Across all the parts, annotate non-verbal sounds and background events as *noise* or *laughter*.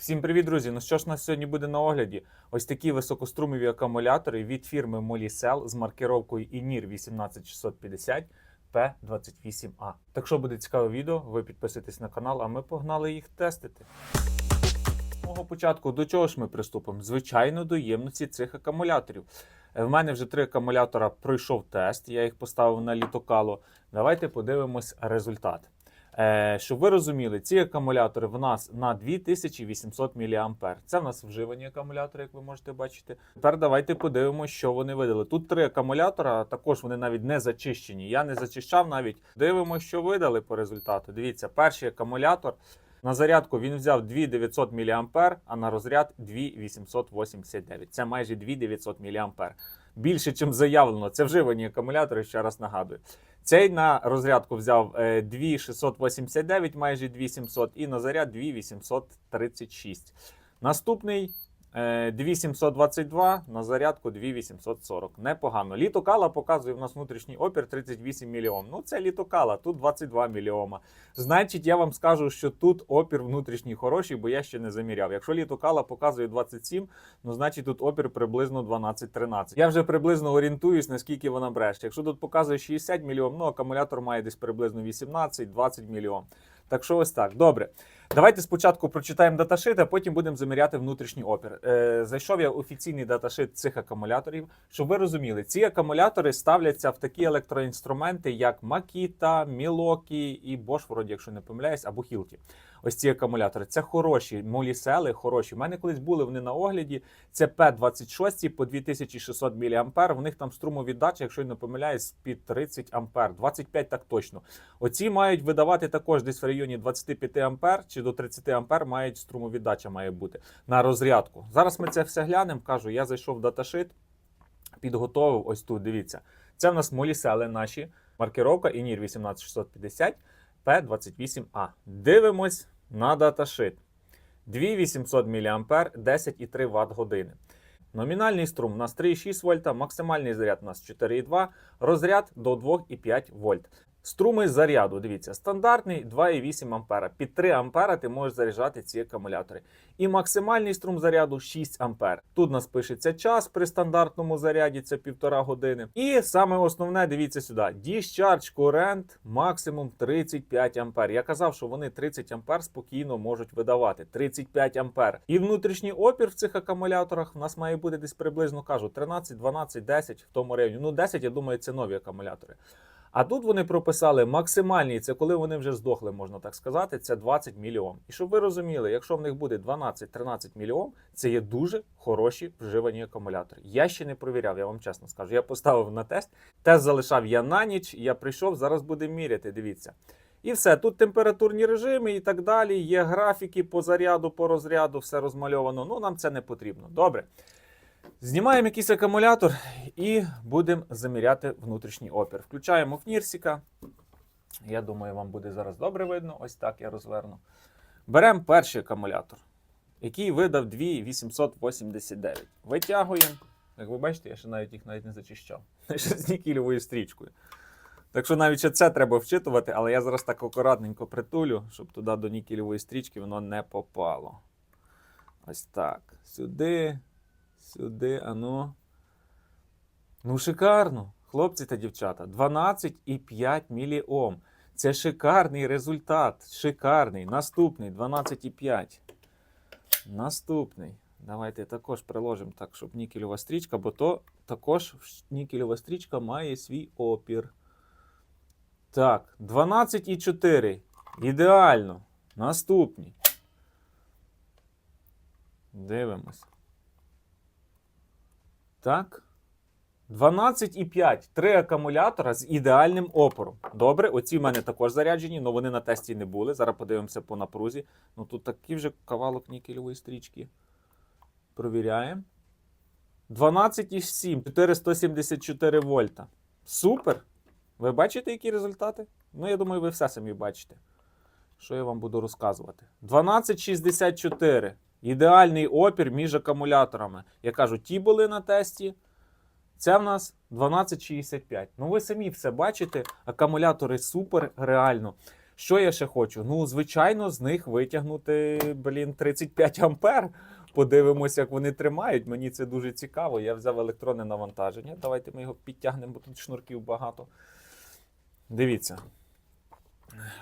Всім привіт, друзі! Ну що ж у нас сьогодні буде на огляді? Ось такі високострумові акумулятори від фірми Molicel з маркировкою INIR 18650 P28A. Так що буде цікаве відео, ви підписуйтесь на канал, а ми погнали їх тестити. З мого початку до чого ж ми приступимо? Звичайно, до ємності цих акумуляторів. Е, В мене вже три акумулятора пройшов тест, я їх поставив на літокало. Давайте подивимось результат. Е, щоб ви розуміли, ці акумулятори в нас на 2800 мА. Це в нас вживані акумулятори, як ви можете бачити. Тепер давайте подивимося, що вони видали. Тут три акумулятора, також вони навіть не зачищені. Я не зачищав навіть. Дивимося, що видали по результату. Дивіться, перший акумулятор. На зарядку він взяв 2900 мА, а на розряд 2889. Це майже 2900 мА. Більше, ніж заявлено. Це вживані акумулятори, ще раз нагадую. Цей на розрядку взяв е, 2689, майже 2700, і на заряд 2836. Наступний е, 2722, на зарядку 2840. Непогано. Літокала показує в нас внутрішній опір 38 мільйон. Ну, це літокала, тут 22 мільйома. Значить, я вам скажу, що тут опір внутрішній хороший, бо я ще не заміряв. Якщо літокала показує 27, ну значить тут опір приблизно 12-13. Я вже приблизно орієнтуюсь, наскільки вона бреше. Якщо тут показує 60 мільйон, ну акумулятор має десь приблизно 18-20 мільйон. Так що ось так. Добре. Давайте спочатку прочитаємо даташит, а потім будемо заміряти внутрішній опір. Е, зайшов я офіційний даташит цих акумуляторів. Щоб ви розуміли, ці акумулятори ставляться в такі електроінструменти, як Makita, Milwaukee і Bosch, вроді, якщо не помиляюсь, або Hilti. Ось ці акумулятори. Це хороші, молісели, хороші. У мене колись були вони на огляді. Це P26 по 2600 мА. В них там струмовіддача, якщо я не помиляюсь, під 30 А. 25 так точно. Оці мають видавати також десь в районі 25 А чи до 30 А мають струмовіддача має бути на розрядку. Зараз ми це все глянемо. Кажу, я зайшов в даташит, підготовив ось тут. Дивіться. Це в нас молісели наші. Маркировка INIR 18650 P28A. Дивимось на даташит. 2800 мА, 10,3 Вт години. Номінальний струм у нас 3,6 вольта, максимальний заряд у нас 4,2, розряд до 2,5 вольт. Струми заряду, дивіться, стандартний 2,8 ампера. Під 3 ампера ти можеш заряджати ці акумулятори. І максимальний струм заряду 6 ампер. Тут нас пишеться час при стандартному заряді, це півтора години. І саме основне, дивіться сюди: Discharge Current максимум 35 ампер. Я казав, що вони 30 ампер спокійно можуть видавати. 35 ампер. І внутрішній опір в цих акумуляторах у нас має бути десь приблизно кажу 13, 12, 10 в тому районі. Ну 10, я думаю, це нові акумулятори. А тут вони прописали максимальний, це коли вони вже здохли, можна так сказати, це 20 мільйон. І щоб ви розуміли, якщо в них буде 12-13 мільйон, це є дуже хороші вживані акумулятори. Я ще не провіряв, я вам чесно скажу. Я поставив на тест. Тест залишав я на ніч, я прийшов, зараз будемо міряти. Дивіться. І все, тут температурні режими і так далі. Є графіки по заряду, по розряду, все розмальовано. Ну, нам це не потрібно. Добре. Знімаємо якийсь акумулятор і будемо заміряти внутрішній опір. Включаємо фнірсіка. Я думаю, вам буде зараз добре видно. Ось так я розверну. Беремо перший акумулятор, який видав 2889. Витягуємо. Як ви бачите, я ще навіть їх навіть не зачищав. *laughs* Ще з нікелевою стрічкою. Так що навіть ще це треба вчитувати, але я зараз так акуратненько притулю, щоб туди до нікелевої стрічки воно не попало. Ось так. Сюди. Сюди, ану. Ну, шикарно, хлопці та дівчата. 12,5 міліом. Це шикарний результат. Шикарний. Наступний 12,5. Наступний. Давайте також приложимо так, щоб нікельова стрічка, бо то також нікельова стрічка має свій опір. Так, 12,4. Ідеально. Наступний. Дивимось. Так. 12,5. Три акумулятора з ідеальним опором. Добре, оці в мене також заряджені, але вони на тесті не були. Зараз подивимося по напрузі. Ну тут такий вже кавалок нікелевої стрічки. Провіряємо. 12,7. 474 вольта. Супер! Ви бачите, які результати? Ну, я думаю, ви все самі бачите. Що я вам буду розказувати? 12,64. Ідеальний опір між акумуляторами. Я кажу, ті були на тесті. Це в нас 1265. Ну, ви самі все бачите. Акумулятори супер реально. Що я ще хочу? Ну, звичайно, з них витягнути, блін, 35 ампер. Подивимося, як вони тримають. Мені це дуже цікаво. Я взяв електронне навантаження. Давайте ми його підтягнемо, бо тут шнурків багато. Дивіться.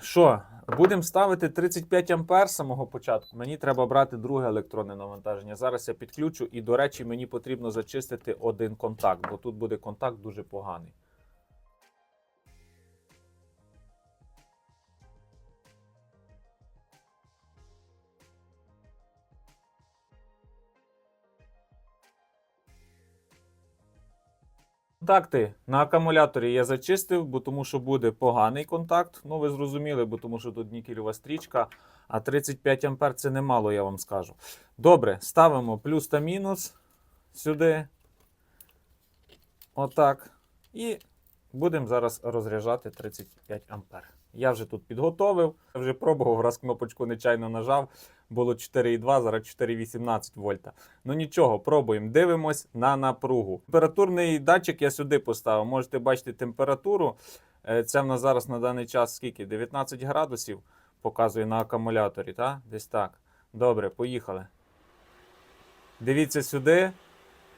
Що, будемо ставити 35 ампер з самого початку. Мені треба брати друге електронне навантаження. Зараз я підключу, і, до речі, мені потрібно зачистити один контакт, бо тут буде контакт дуже поганий. Контакти на акумуляторі я зачистив, бо тому що буде поганий контакт. Ну, ви зрозуміли, бо тому що тут нікелева стрічка, а 35 ампер це немало, я вам скажу. Добре, ставимо плюс та мінус сюди. Отак. І будемо зараз розряджати 35 ампер. Я вже тут підготовив, вже пробував, раз кнопочку нечайно нажав. Було 4,2, зараз 4,18 вольта. Ну нічого, пробуємо. Дивимось на напругу. Температурний датчик я сюди поставив. Можете бачити температуру. Е, Це в нас зараз на даний час скільки? 19 градусів показує на акумуляторі, так? Десь так. Добре, поїхали. Дивіться сюди.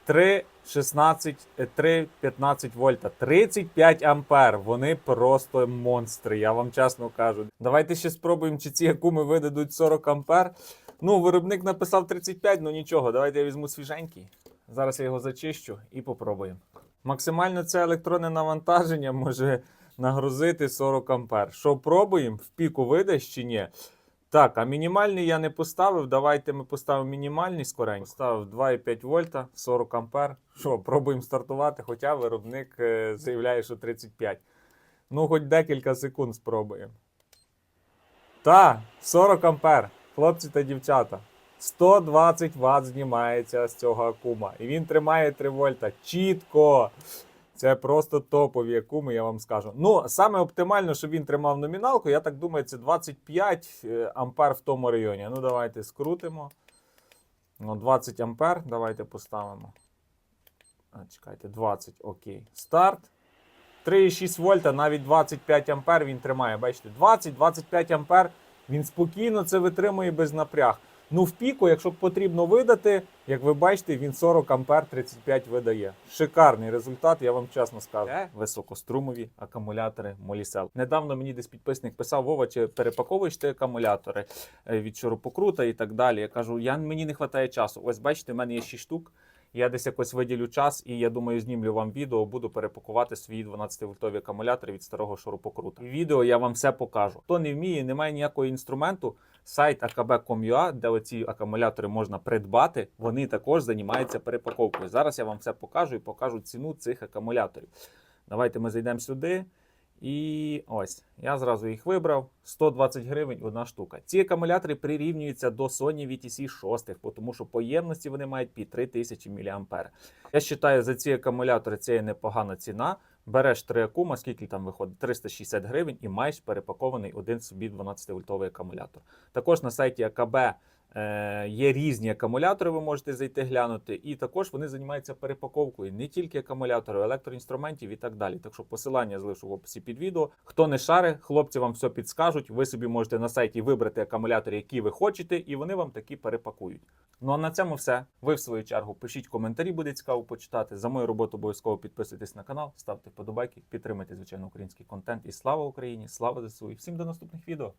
3,16, е, 3,15 вольта, 35 ампер. Вони просто монстри, я вам чесно кажу. Давайте ще спробуємо, чи ці акуми видадуть 40 ампер. Ну, виробник написав 35, ну нічого, давайте я візьму свіженький. Зараз я його зачищу і попробуємо. Максимально це електронне навантаження може нагрузити 40 ампер. Що пробуємо? В піку видасть чи ні? Так, а мінімальний я не поставив. Давайте ми поставимо мінімальний скоренько. Поставив 2,5 вольта, 40 ампер. Що, пробуємо стартувати, хоча виробник е, заявляє, що 35. Ну, хоч декілька секунд спробуємо. Та, 40 ампер, хлопці та дівчата. 120 Вт знімається з цього акума. І він тримає 3 вольта. Чітко! Це просто топові акуми, я вам скажу. Ну, саме оптимально, щоб він тримав номіналку, я так думаю, це 25 е, ампер в тому районі. Ну, давайте скрутимо. Ну, 20 ампер. Давайте поставимо. А, чекайте, 20, окей. Старт. 3,6 вольта, навіть 25 ампер він тримає. Бачите, 20-25 ампер. Він спокійно це витримує без напряг. Ну, в піку, якщо потрібно видати, як ви бачите, він 40 ампер 35 видає. Шикарний результат, я вам чесно скажу. Це високострумові акумулятори Molicel. Недавно мені десь підписник писав: Вова, чи перепаковуєш ти акумулятори е, від шурупокрута і так далі. Я кажу, я мені не вистачає часу. Ось бачите, в мене є 6 штук. Я десь якось виділю час, і я думаю, знімлю вам відео, буду перепакувати свої 12-вольтові акумулятори від старого шурупокрута. І відео я вам все покажу. Хто не вміє, немає ніякого інструменту. Сайт akb.com.ua, де оці акумулятори можна придбати, вони також займаються перепаковкою. Зараз я вам все покажу і покажу ціну цих акумуляторів. Давайте ми зайдемо сюди. І ось, я зразу їх вибрав. 120 гривень одна штука. Ці акумулятори прирівнюються до Sony VTC 6, тому що по ємності вони мають під 3000 мА. Я вважаю, за ці акумулятори це є непогана ціна. Береш три акума, скільки там виходить? 360 гривень і маєш перепакований один собі 12-вольтовий акумулятор. Також на сайті АКБ е, є різні акумулятори, ви можете зайти глянути. І також вони займаються перепаковкою не тільки акумуляторів, електроінструментів і так далі. Так що посилання залишу в описі під відео. Хто не шари, хлопці вам все підскажуть. Ви собі можете на сайті вибрати акумулятори, які ви хочете, і вони вам такі перепакують. Ну а на цьому все. Ви в свою чергу пишіть коментарі, буде цікаво почитати. За мою роботу обов'язково підписуйтесь на канал, ставте вподобайки, підтримайте, звичайно український контент. І слава Україні! Слава ЗСУ! І всім до наступних відео!